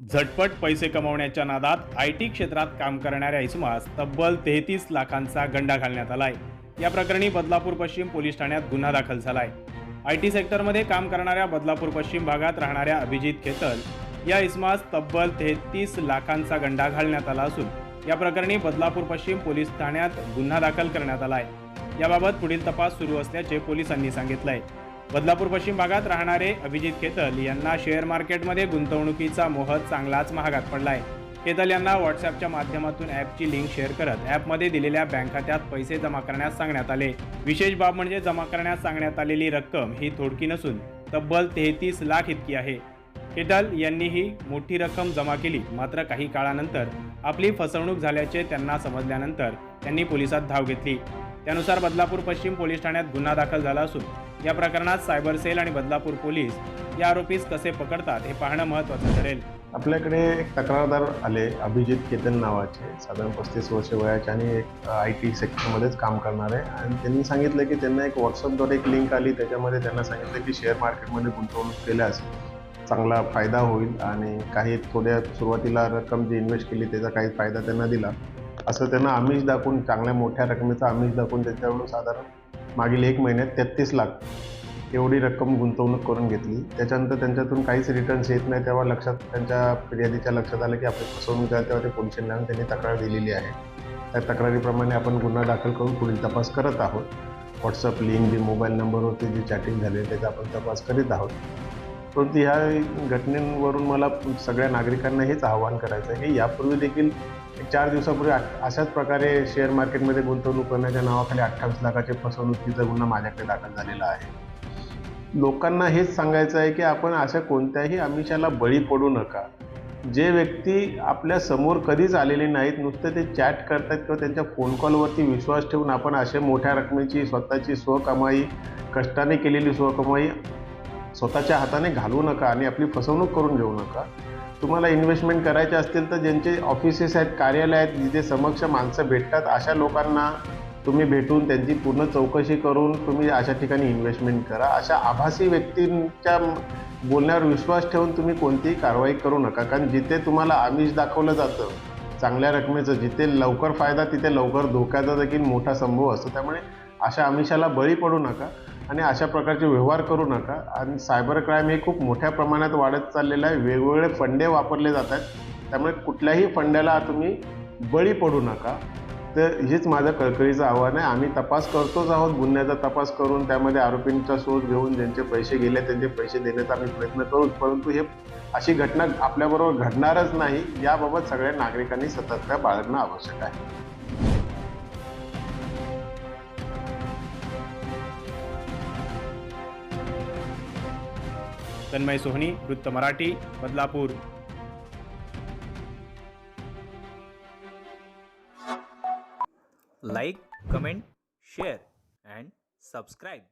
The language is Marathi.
झटपट पैसे कमवण्याच्या नादात आय टी क्षेत्रात काम करणाऱ्या इसमास तब्बल तेहतीस लाखांचा गंडा घालण्यात आलाय. या प्रकरणी बदलापूर पश्चिम पोलीस ठाण्यात गुन्हा दाखल झालाय. आय टी सेक्टरमध्ये काम करणाऱ्या बदलापूर पश्चिम भागात राहणाऱ्या अभिजित खेतल या इसमास तब्बल तेहतीस लाखांचा गंडा घालण्यात आला असून या प्रकरणी बदलापूर पश्चिम पोलीस ठाण्यात गुन्हा दाखल करण्यात आलाय. याबाबत पुढील तपास सुरू असल्याचे पोलिसांनी सांगितलंय. बदलापूर पश्चिम भागात राहणारे अभिजित केतल यांना शेअर मार्केटमध्ये गुंतवणुकीचा मोह चांगलाच महागात पडलाय. केतल यांना व्हॉट्सअपच्या माध्यमातून ॲपची लिंक शेअर करत ॲपमध्ये दिलेल्या बँक खात्यात पैसे जमा करण्यास सांगण्यात आले. विशेष बाब म्हणजे जमा करण्यास सांगण्यात आलेली रक्कम ही थोडकी नसून तब्बल तेहतीस लाख इतकी आहे. केटल यांनी ही मोठी रक्कम जमा केली. मात्र काही काळानंतर आपली फसवणूक झाल्याचे त्यांना समजल्यानंतर त्यांनी पोलिसात धाव घेतली. त्यानुसार बदलापूर पश्चिम पोलीस ठाण्यात गुन्हा दाखल झाला असून या प्रकरणात सायबर सेल आणि बदलापूर पोलीस या आरोपीस कसे पकडतात हे पाहणं महत्त्वाचं ठरेल. आपल्याकडे एक तक्रारदार आले अभिजित केतन नावाचे. साधारण पस्तीस वर्ष वयाचे आणि एक आय टी सेक्टरमध्येच काम करणारे. आणि त्यांनी सांगितलं की त्यांना एक व्हॉट्सअपद्वारे एक लिंक आली. त्याच्यामध्ये त्यांना सांगितलं की शेअर मार्केटमध्ये गुंतवणूक केल्यास चांगला फायदा होईल आणि काही थोड्या सुरुवातीला रक्कम जी इन्व्हेस्ट केली त्याचा काही फायदा त्यांना दिला. असं त्यांना आमिष दाखवून चांगल्या मोठ्या रकमेचा आमिष दाखवून त्याच्याकडून साधारण मागील एक महिन्यात तेहतीस लाख एवढी रक्कम गुंतवणूक करून घेतली. त्याच्यानंतर त्यांच्यातून काहीच रिटर्न्स येत नाही. तेव्हा लक्षात त्यांच्या फिर्यादीच्या लक्षात आलं की आपली फसवणूक झाली तेव्हा ते पोलीस त्यांनी तक्रार दिलेली आहे. त्या तक्रारीप्रमाणे आपण गुन्हा दाखल करून पुढील तपास करत आहोत. व्हॉट्सअप लिंक जे मोबाईल नंबरवरती जी चॅटिंग झाली त्याचा आपण तपास करीत आहोत. परंतु ह्या घटनेवरून मला सगळ्या नागरिकांना हेच आवाहन करायचं आहे की यापूर्वी देखील एक चार दिवसापूर्वी अशाच प्रकारे शेअर मार्केटमध्ये गुंतवणूक करण्याच्या नावाखाली अठ्ठावीस लाखाचे फसवणुकीचा गुन्हा माझ्याकडे दाखल झालेला आहे. लोकांना हेच सांगायचं आहे की आपण अशा कोणत्याही आमिषाला बळी पडू नका. जे व्यक्ती आपल्यासमोर कधीच आलेले नाहीत नुसते ते चॅट करतात किंवा त्यांच्या फोन कॉलवरती विश्वास ठेवून आपण अशा मोठ्या रकमेची स्वतःची स्वकमाई कष्टाने केलेली स्वकमाई स्वतःच्या हाताने घालू नका आणि आपली फसवणूक करून घेऊ नका. तुम्हाला इन्व्हेस्टमेंट करायचे असतील तर ज्यांचे ऑफिसेस आहेत कार्यालय आहेत जिथे समक्ष माणसं भेटतात अशा लोकांना तुम्ही भेटून त्यांची पूर्ण चौकशी करून तुम्ही अशा ठिकाणी इन्व्हेस्टमेंट करा. अशा आभासी व्यक्तींच्या बोलण्यावर विश्वास ठेवून तुम्ही कोणतीही कारवाई करू नका. कारण जिथे तुम्हाला आमिष दाखवलं जातं चांगल्या रकमेचं जिथे लवकर फायदा तिथे लवकर धोक्याचा देखील मोठा संभव असतो. त्यामुळे अशा आमिषाला बळी पडू नका. आणि अशा प्रकारचे व्यवहार करू नका. आणि सायबर क्राईम हे खूप मोठ्या प्रमाणात वाढत चाललेलं आहे. वेगवेगळे फंडे वापरले जात आहेत. त्यामुळे कुठल्याही फंड्याला तुम्ही बळी पडू नका. तर हेच माझं कळकळीचं आव्हान आहे. आम्ही तपास करतोच आहोत. गुन्ह्याचा तपास करून त्यामध्ये आरोपींचा शोध घेऊन ज्यांचे पैसे गेले त्यांचे पैसे देण्याचा आम्ही प्रयत्न करू परंतु हे अशी घटना आपल्याबरोबर घडणारच नाही. याबाबत सगळ्या नागरिकांनी सतर्कता बाळगणं आवश्यक आहे. तन्मय सोहनी वृत्त Marathi Badlapur. Like comment share and subscribe